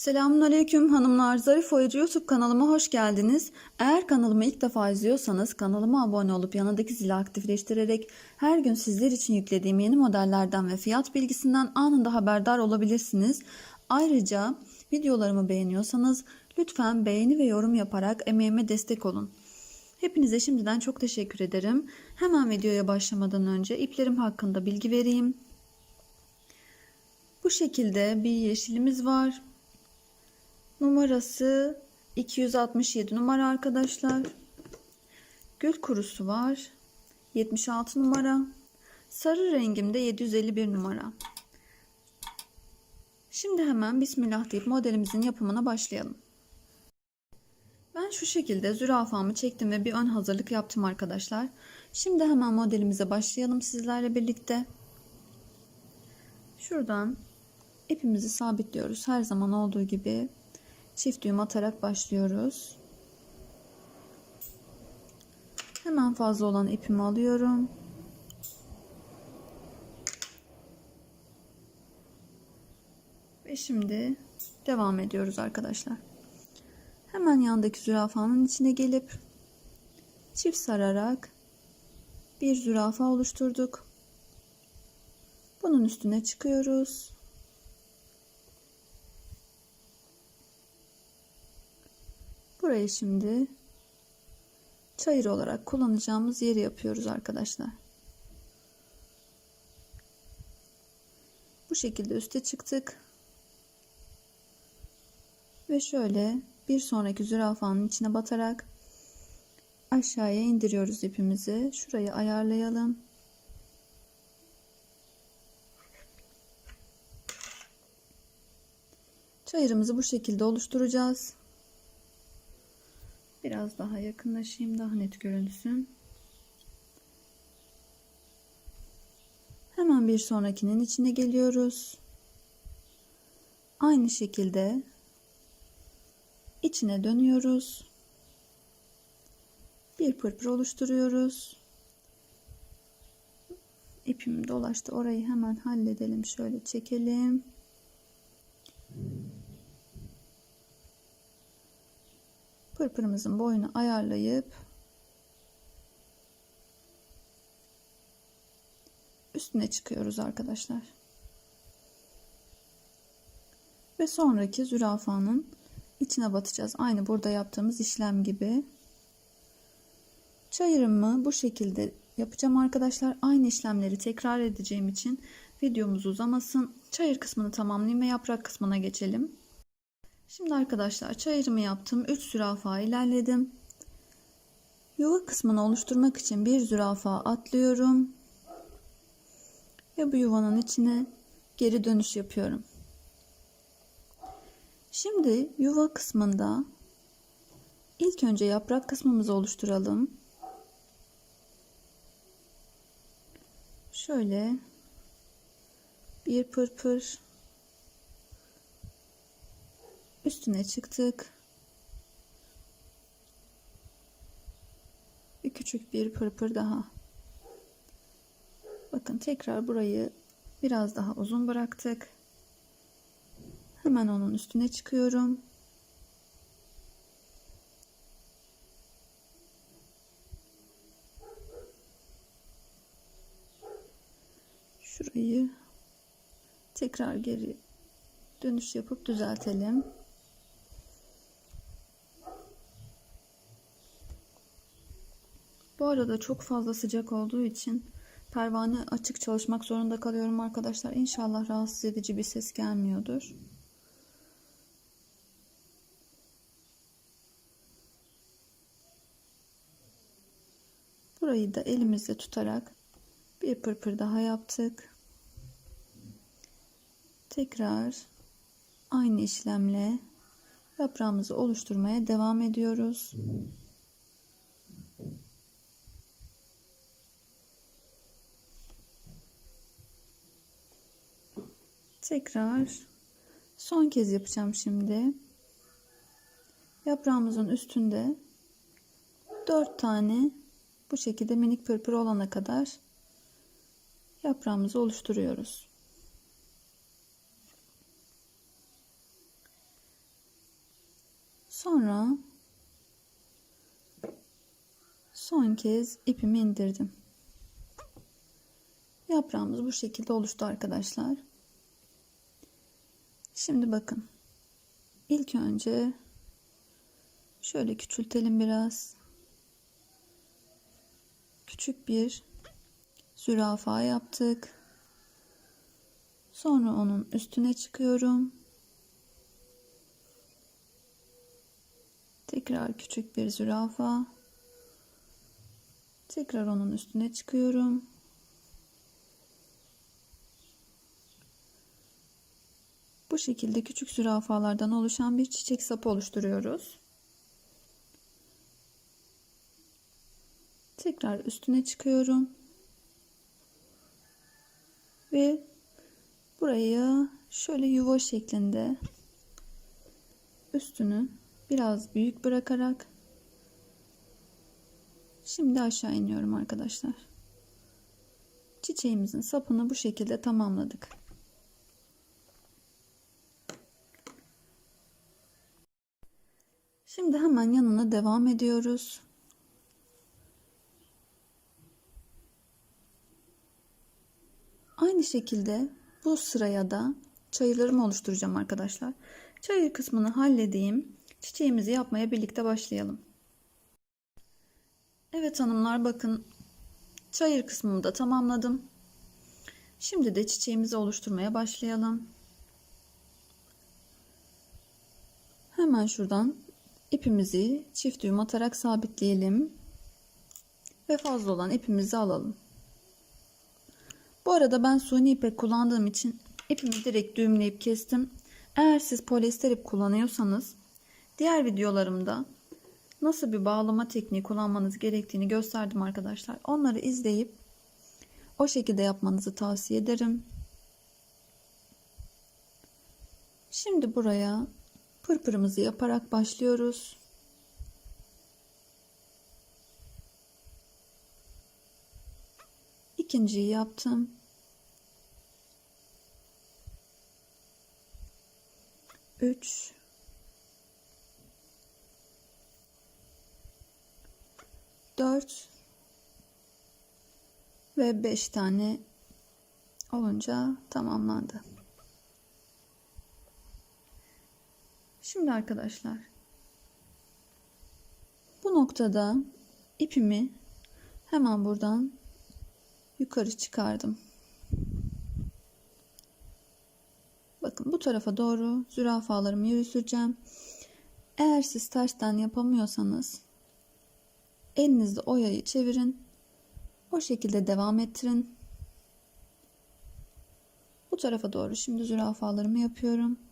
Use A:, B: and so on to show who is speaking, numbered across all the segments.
A: Selamünaleyküm hanımlar. Zarif Oyacı YouTube kanalıma hoş geldiniz. Eğer kanalımı ilk defa izliyorsanız kanalıma abone olup yanındaki zili aktifleştirerek her gün sizler için yüklediğim yeni modellerden ve fiyat bilgisinden anında haberdar olabilirsiniz. Ayrıca videolarımı beğeniyorsanız lütfen beğeni ve yorum yaparak emeğime destek olun. Hepinize şimdiden çok teşekkür ederim. Hemen videoya başlamadan önce iplerim hakkında bilgi vereyim. Bu şekilde bir yeşilimiz var. Numarası 267 numara arkadaşlar. Gül kurusu var. 76 numara. Sarı rengimde 751 numara. Şimdi hemen Bismillah deyip modelimizin yapımına başlayalım. Ben şu şekilde zürafamı çektim ve bir ön hazırlık yaptım arkadaşlar. Şimdi hemen modelimize başlayalım sizlerle birlikte. Şuradan ipimizi sabitliyoruz. Her zaman olduğu gibi çift düğüm atarak başlıyoruz. Hemen fazla olan ipimi alıyorum. Ve şimdi devam ediyoruz arkadaşlar. Hemen yandaki zürafanın içine gelip çift sararak bir zürafa oluşturduk. Bunun üstüne çıkıyoruz. Burayı şimdi çayır olarak kullanacağımız yeri yapıyoruz arkadaşlar. Bu şekilde üste çıktık. Ve şöyle bir sonraki zürafanın içine batarak aşağıya indiriyoruz ipimizi. Şurayı ayarlayalım. Çayırımızı bu şekilde oluşturacağız. Biraz daha yakınlaşayım daha net görünsün. Hemen bir sonrakinin içine geliyoruz. Aynı şekilde içine dönüyoruz. Bir pırpır oluşturuyoruz. İpim dolaştı. Orayı hemen halledelim. Şöyle çekelim. Pırpırımızın boyunu ayarlayıp üstüne çıkıyoruz arkadaşlar. Ve sonraki zürafanın içine batacağız. Aynı burada yaptığımız işlem gibi. Çayırımı bu şekilde yapacağım arkadaşlar. Aynı işlemleri tekrar edeceğim için videomuz uzamasın. Çayır kısmını tamamlayayım ve yaprak kısmına geçelim. Şimdi arkadaşlar çayırımı yaptım. 3 zürafa ilerledim. Yuva kısmını oluşturmak için bir zürafa atlıyorum. Ve bu yuvanın içine geri dönüş yapıyorum. Şimdi yuva kısmında ilk önce yaprak kısmımızı oluşturalım. Şöyle bir pırpır üstüne çıktık. Bir küçük bir pırpır daha. Bakın tekrar burayı biraz daha uzun bıraktık. Hemen onun üstüne çıkıyorum. Şurayı tekrar geri dönüş yapıp düzeltelim. Arada çok fazla sıcak olduğu için pervane açık çalışmak zorunda kalıyorum arkadaşlar. İnşallah rahatsız edici bir ses gelmiyordur. Burayı da elimizle tutarak bir pırpır daha yaptık. Tekrar aynı işlemle yaprağımızı oluşturmaya devam ediyoruz. Tekrar son kez yapacağım şimdi. Yaprağımızın üstünde 4 tane bu şekilde minik pırpır olana kadar yaprağımızı oluşturuyoruz. Sonra son kez ipimi indirdim. Yaprağımız bu şekilde oluştu arkadaşlar. Şimdi bakın. İlk önce şöyle küçültelim biraz. Küçük bir zürafa yaptık. Sonra onun üstüne çıkıyorum. Tekrar küçük bir zürafa. Tekrar onun üstüne çıkıyorum. Şekilde küçük zürafalardan oluşan bir çiçek sapı oluşturuyoruz. Tekrar üstüne çıkıyorum. Ve buraya şöyle yuva şeklinde üstünü biraz büyük bırakarak şimdi aşağı iniyorum arkadaşlar. Çiçeğimizin sapını bu şekilde tamamladık. Şimdi hemen yanına devam ediyoruz. Aynı şekilde bu sıraya da çayırlarımı oluşturacağım arkadaşlar. Çayır kısmını halledeyim. Çiçeğimizi yapmaya birlikte başlayalım. Evet hanımlar bakın çayır kısmımı da tamamladım. Şimdi de çiçeğimizi oluşturmaya başlayalım. Hemen şuradan ipimizi çift düğüm atarak sabitleyelim. Ve fazla olan ipimizi alalım. Bu arada ben suni ipek kullandığım için ipimi direkt düğümleyip kestim. Eğer siz polyester ip kullanıyorsanız diğer videolarımda nasıl bir bağlama tekniği kullanmanız gerektiğini gösterdim arkadaşlar. Onları izleyip o şekilde yapmanızı tavsiye ederim. Şimdi buraya pırpırımızı yaparak başlıyoruz. İkinciyi yaptım. Üç. Dört. Ve beş tane olunca tamamlandı. Şimdi arkadaşlar bu noktada ipimi hemen buradan yukarı çıkardım. Bakın bu tarafa doğru zürafalarımı yürüteceğim. Eğer siz tersten yapamıyorsanız elinizde oyayı çevirin. O şekilde devam ettirin. Bu tarafa doğru şimdi zürafalarımı yapıyorum.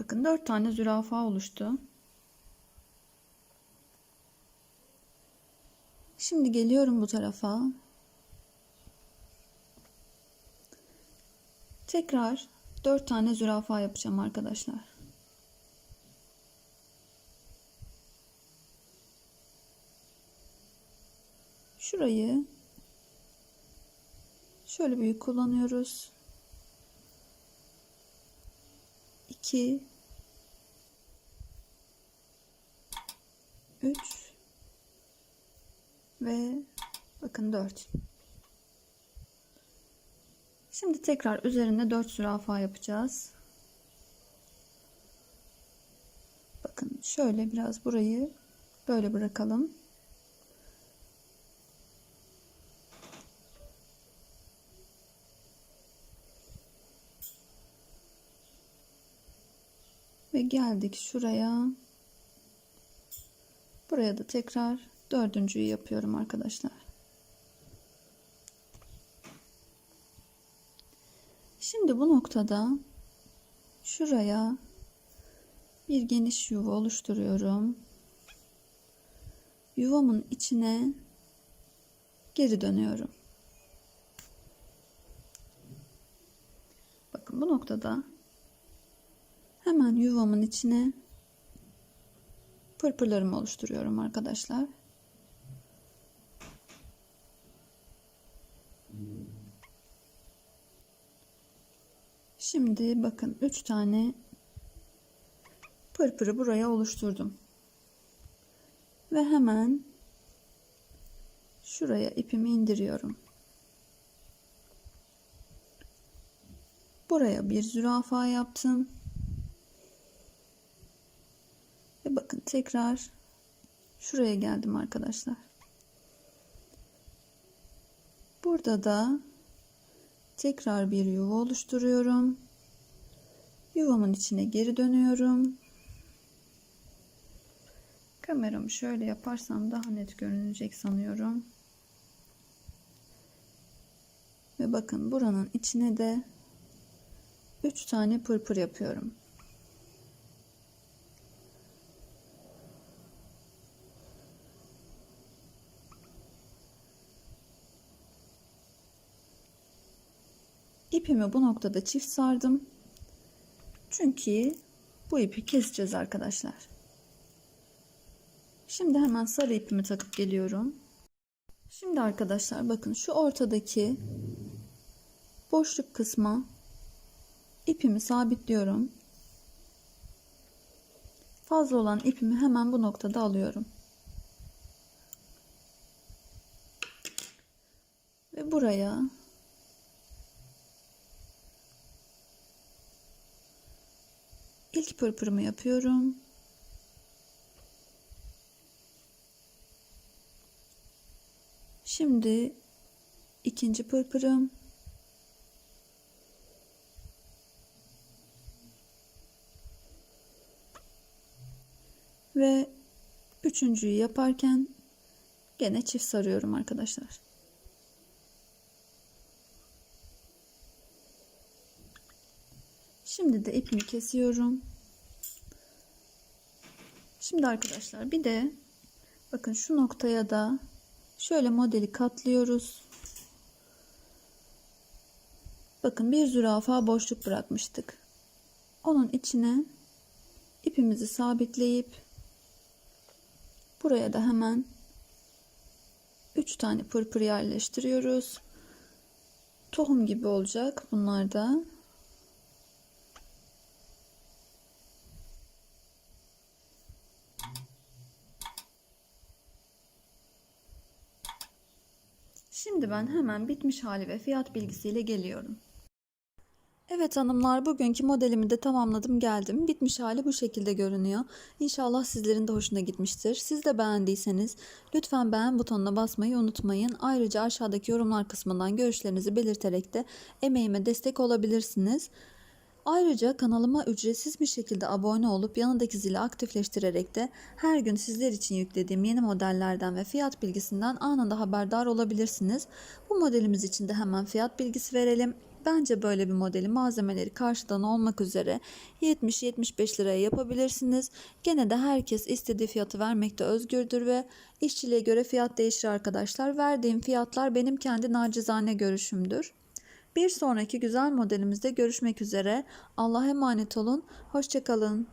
A: Bakın dört tane zürafa oluştu. Şimdi geliyorum bu tarafa. Tekrar dört tane zürafa yapacağım arkadaşlar. Şurayı şöyle büyük kullanıyoruz. 2 3 ve bakın 4 Şimdi tekrar üzerine 4 zürafa yapacağız. Bakın şöyle biraz burayı böyle bırakalım. Ve geldik şuraya. Buraya da tekrar dördüncüyü yapıyorum arkadaşlar. Şimdi bu noktada şuraya bir geniş yuva oluşturuyorum. Yuvamın içine geri dönüyorum. Bakın bu noktada hemen yuvamın içine pırpırlarımı oluşturuyorum arkadaşlar. Şimdi bakın 3 tane pırpırı buraya oluşturdum. Ve hemen şuraya ipimi indiriyorum. Buraya bir zürafa yaptım. Ve bakın tekrar şuraya geldim arkadaşlar. Burada da tekrar bir yuva oluşturuyorum. Yuvamın içine geri dönüyorum. Kameramı şöyle yaparsam daha net görünecek sanıyorum. Ve bakın buranın içine de 3 tane pırpır yapıyorum. İpimi bu noktada çift sardım. Çünkü bu ipi keseceğiz arkadaşlar. Şimdi hemen sarı ipimi takıp geliyorum. Şimdi arkadaşlar bakın şu ortadaki boşluk kısma ipimi sabitliyorum. Fazla olan ipimi hemen bu noktada alıyorum. Ve buraya ilk pırpırımı yapıyorum. Şimdi ikinci pırpırım. Ve üçüncüyü yaparken gene çift sarıyorum arkadaşlar. Şimdi de ipimi kesiyorum. Şimdi arkadaşlar bir de bakın şu noktaya da şöyle modeli katlıyoruz. Bakın bir zürafa boşluk bırakmıştık. Onun içine ipimizi sabitleyip buraya da hemen 3 tane pırpır yerleştiriyoruz. Tohum gibi olacak bunlar da. Şimdi ben hemen bitmiş hali ve fiyat bilgisiyle geliyorum. Evet hanımlar bugünkü modelimi de tamamladım geldim. Bitmiş hali bu şekilde görünüyor. İnşallah sizlerin de hoşuna gitmiştir. Siz de beğendiyseniz lütfen beğen butonuna basmayı unutmayın. Ayrıca aşağıdaki yorumlar kısmından görüşlerinizi belirterek de emeğime destek olabilirsiniz. Ayrıca kanalıma ücretsiz bir şekilde abone olup yanındaki zili aktifleştirerek de her gün sizler için yüklediğim yeni modellerden ve fiyat bilgisinden anında haberdar olabilirsiniz. Bu modelimiz için de hemen fiyat bilgisi verelim. Bence böyle bir modeli malzemeleri karşıdan olmak üzere 70-75 liraya yapabilirsiniz. Gene de herkes istediği fiyatı vermekte özgürdür ve işçiliğe göre fiyat değişir arkadaşlar. Verdiğim fiyatlar benim kendi nacizane görüşümdür. Bir sonraki güzel modelimizde görüşmek üzere. Allah'a emanet olun. Hoşçakalın.